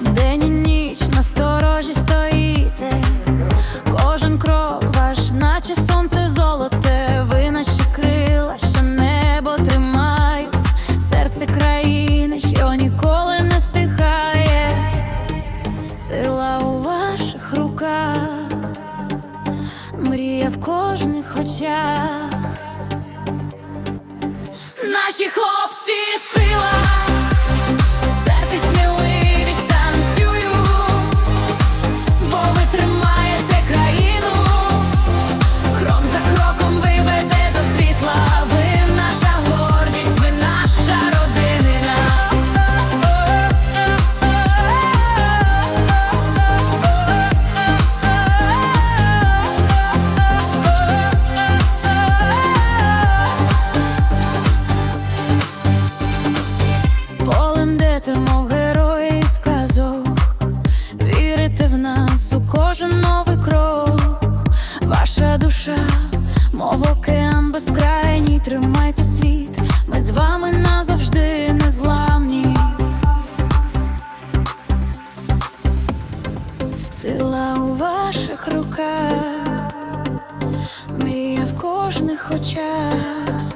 день і ніч на сторожі стоїте, кожен крок ваш, наче сонце золоте, ви наші крила, що небо тримають, серце країни, що ніколи не стихає, сила у ваших руках, мрія в кожних очах. Наші хлопці. Океан безкрайній, тримайте світ, ми з вами назавжди незламні. Сила у ваших руках, мрія в кожних очах.